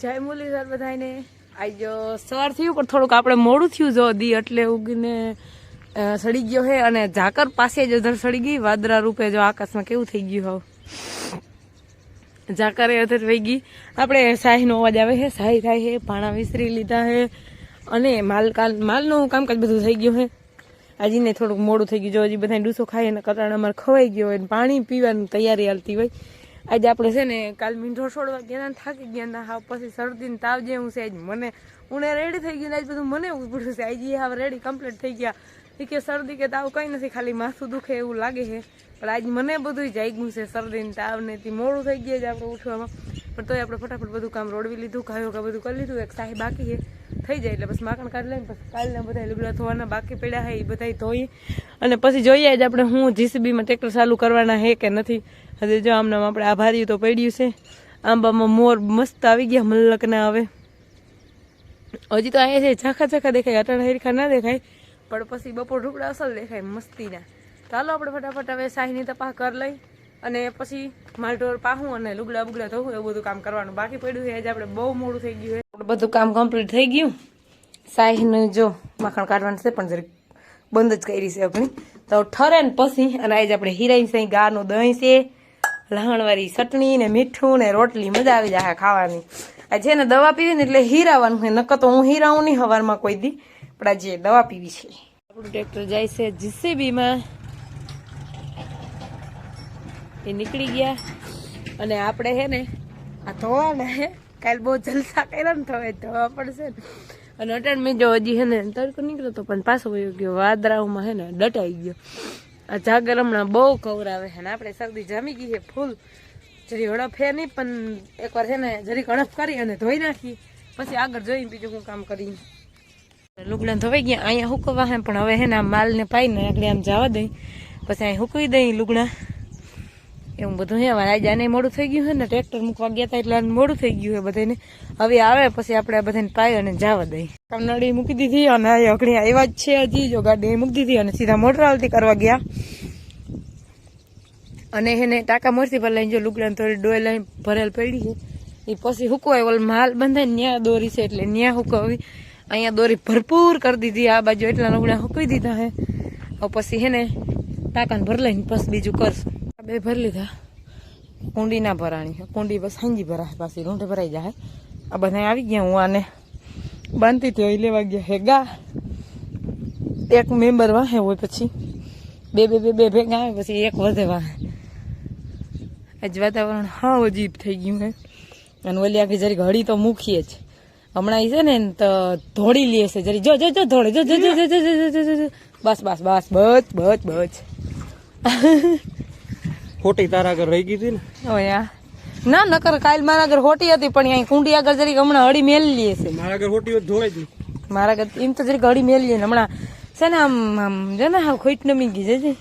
જય મુરલીધર બધાને આજો સવાર થયું, પણ થોડુંક આપણે મોડું થયું જો દી એટલે ઉગીને સડી ગયો હે અને ઝાકર પાસે જ અધર સડી ગઈ. વાદરા રૂપે જો આકાશમાં કેવું થઈ ગયું હવે. ઝાકરે અધર થઈ ગઈ. આપણે શાહીનો અવાજ આવે છે શાહી થાય છે ભાણા વિસરી લીધા છે અને માલ કાલ, માલનું કામકાજ બધું થઈ ગયું છે આજીને થોડુંક મોડું થઈ ગયું જો, હજી બધા ડૂસો ખાય અને કટાણ અમારે ખવાઈ ગયો હોય પાણી પીવાની તૈયારી હાલતી હોય. આજે આપણે છે ને કાલ મીંઢો છોડવા ગયા થાકી ગયા હા, પછી શરદી તાવ તાવ જેવું છે આજ મને. હું રેડી થઈ ગયું આજ બધું મને એવું પડ્યું છે. આજે હવે રેડી કમ્પ્લીટ થઈ ગયા. એ કે શરદી કે તાવ કંઈ નથી, ખાલી માથું દુખે એવું લાગે છે. પણ આજ મને બધું જાગ્યું છે શરદી તાવ ને તે મોડું થઈ ગયા છે આપણે ઉઠવામાં. પણ તોય આપણે ફટાફટ બધું કામ રોડવી લીધું, ખાયો બધું કરી લીધું, એક સાહેબ બાકી છે. થઈ જાય એટલે બસ માખણ કાઢી લઈને પછી કાલના બધા લુગડા ધોવાના બાકી પડ્યા હોય એ બધા ધોઈ. અને પછી જોઈએ જ આપણે હું જીસીબીમાં ટ્રેક્ટર ચાલુ કરવાના હે કે નથી. હજી જો આમનામ આપણે આભારી તો પડ્યું છે. આંબામાં મોર મસ્ત આવી ગયા મલ્લકના હવે. હજી તો અહીંયા છે ઝાખા ઝાખા દેખાય, અટાણા હિરખા ના દેખાય, પણ પછી બપોર ઢુકડા અસલ દેખાય મસ્તીના. ચાલો આપણે ફટાફટ હવે શાહીની તપાસ કરી લઈ અને પછી માલઢોર પાહું અને લુગડા બુગડા ધોવું, એવું બધું કામ કરવાનું બાકી પડ્યું છે. આજે આપણે બહુ મોડું થઈ ગયું બધું કામ કમ્પ્લીટ થઈ ગયું. શાહીનું જો માખણ કાઢવાનું છે, પણ જરીક બંધ જ કરી છે આપણી તો ઠરે ને પછી, અને આજે આપણે હિરાઈ છે ગાનું દહીં છે, લહણવાળી ચટણી ને મીઠું ને રોટલી, મજા આવી જાય ખાવાની. આ છે ને દવા પીવી ને એટલે હીરાવાનું છે, નકર તો હું હીરાવું નહીં, હવારમાં કોઈ દી. પણ આજે દવા પીવી છે. આપણું ટ્રેક્ટર જાય છે જીસીબીમાં. એ નીકળી ગયા. અને આપણે હે ને, આ ધોવાના હે કાલ બહુ જલસા કર્યા ને હવે ધોવા પડશે ને. અને અટાણ મેં જો હજી હે ને તડકો નીકળ્યો તો પણ પાછો વયો ગયો. વાદરાઓમાં હે ને ડટાઈ ગયો. આ જાગર હમણાં બહુ કવરાવે છે ને. આપણે શરદી જામી ગઈ છે ફૂલ. જરી હડપ હે નહીં, પણ એકવાર છે ને જરી હડફ કરી અને ધોઈ નાખી. પછી આગળ જોઈને બીજું હું કામ કરી લુગડા ધોવાઈ ગયા, અહીંયા હુકવા હે, પણ હવે હે ને માલને પાઈને આગળ આમ જવા દઈ. પછી અહીં હુકવી દઈ લુગડા. એવું બધું હે. આજે આને મોડું થઈ ગયું છે ને, ટ્રેક્ટર મૂકવા ગયા હતા એટલે મોડું થઈ ગયું છે બધાને હવે આવે, પછી આપણે બધાને પાય અને જવા દઈ નળી મૂકી દીધી અને આ અઘડી આવ્યા જ છે હજી. જો ગાડી મૂકી દીધી અને સીધા મોટર હાલતી કરવા ગયા. અને એને ટાંકા મોરથી પર લઈને જો લુગડાને થોડી ડોય લઈને ભરેલ પડી છે. એ પછી હુકવાય, ઓલ માલ બંધાય ને ન્યા દોરી છે એટલે ન્યા હુકવી અહીંયા દોરી ભરપૂર કરી દીધી, આ બાજુ એટલા લુગડા હુકવી દીધા હે. પછી હે ને ટાંકાને ભર લઈને પછી બીજું કરશું. આ એ ભરી લીધા. કુંડી ના ભરાણી કુંડી બસ સાંજી ભરાશે પાછી, રૂંઢે ભરાઈ જાય. આ બધા આવી ગયા. હું આને બાંધતી હતી લેવા ગયા હે ગા. એક મેમ્બર વાહે હોય પછી. બે બે બે બે ભેગા આવે પછી એક વધે વાહે. આજ વાતાવરણ હા અજીબ થઈ ગયું હે અને ઓલી આખી જરી ઘડી તો મૂકીએ જ. હમણાં છે ને તો ધોળી લે છે જરી. જો જો જો, ધોળે. જો જો જો જો જો જો. બસ બસ બસ, બચ બચ બચ. ખોટી તારા આગળ રહી ગઈ હતી ને? આ ના નકર કાલ મારા આગળ હોટી હતી પણ અહીં કુંડી આગળ જરીક હમણાં હળી મેલી છે મારા આગળ હોટી ધોઈ જ મારા આગળ એમ તો જરીક હળી મેલી ને હમણાં છે ને આમ આમ જો ને હા ખોટ નમી ગઈ છે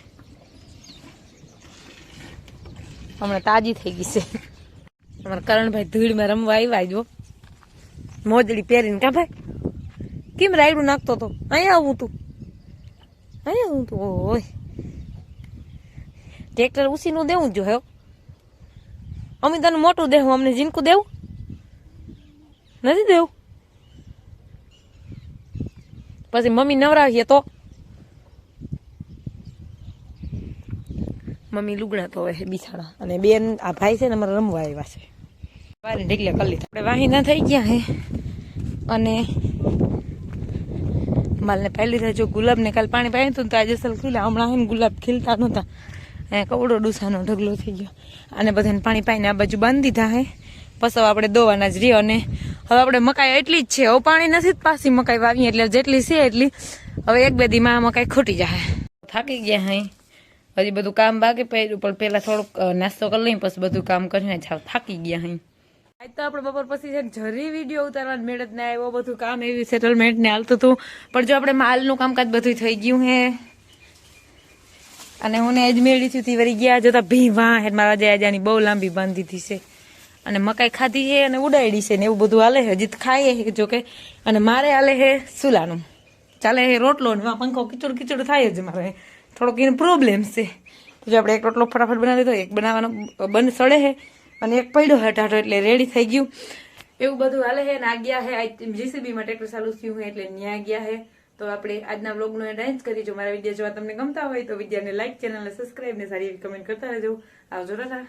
હમણાં તાજી થઈ ગઈ છે. અમારા કરણભાઈ ધૂળમાં રમવા આવ્યા જો મોજડી પહેરીને કા ભાઈ? કેમ રાયડું નાખતો હતો અહીંયા આવું તું. અહીંયા આવું તું ઓય. ટ્રેક્ટર ઉસીનું દેવું જો હે. અમે તને મોટું દેવું અમને જીનકું દેવું? નથી દેવું? પછી મમ્મી નવરાવીએ તો? મમ્મી લુગડા તો હવે બિછાણા અને બેન આ ભાઈ છે ને અમારે રમવા આવ્યા છે. વારી ઢીકલે કરી લીધા. આપણે વાહીના થઈ ગયા હે. અને માલને પહેલી લીધા જો ગુલાબને કાલ પાણી પાયું હતું તો આજે સલ ખીલા હમણાં હે ને ગુલાબ ખીલતા નહોતા. એ કવડો ડૂસાનો ઢગલો થઈ ગયો. અને બધાને પાણી પાઈને આ બાજુ બાંધી દીધા હે. પસવ આપણે દોવાના જ રહ્યો અને હવે આપણે મકાઈ એટલી જ છે. હવે પાણી નથી જ પાછી મકાઈ વાવી એટલે જેટલી છે એટલી. હવે એક બે દીમાં આ મકાઈ ખૂટી જાય થાકી ગયા હે. હજી બધું કામ બાકી પડ્યું, પણ પહેલાં થોડુંક નાસ્તો કરી લઈએ પછી બધું કામ કરીને જાવ થાકી ગયા હઈ આજ તો આપણે બપોર પછી છે જરી વીડિયો ઉતારવાની મેળત ના આવ્યો. બધું કામ એવી સેટલમેન્ટ ને હાલતું હતું. પણ જો આપણે માલનું કામકાજ બધું થઈ ગયું હે. અને હું જ મેળી થી વળી ગયા જતા ભીવા હે મારા જયાજાની બહુ લાંબી બાંધી હતી છે. અને મકાઈ ખાધી છે અને ઉડાડી છે ને એવું બધું હાલે હજી તો ખાઈએ જોકે. અને મારે હાલે છે સુલાનું. ચાલે છે રોટલો ને પંખો કિચડ કિચડ થાય જ મારે. થોડોક એને પ્રોબ્લેમ છે. તો જો આપણે એક રોટલો ફટાફટ બનાવી દીધો એક બનાવવાનો બંધ સડે છે. અને એક પડ્યો હે ટાટો એટલે રેડી થઈ ગયું. એવું બધું હાલે છે ને આ ગયા છે જીસીબીમાં ટ્રેક્ટર ચાલુ થયું છે એટલે ન્યા ગયા છે. તો આપણે આજના બ્લોગનો એન્ડ કરી જો મારા વીડિયો જોવા તમને ગમતા હોય તો વિડીયોને લાઇક ચેનલને સબસ્ક્રાઇબ ને સારી એવી કમેન્ટ કરતા રહેજો. આવજો રાધા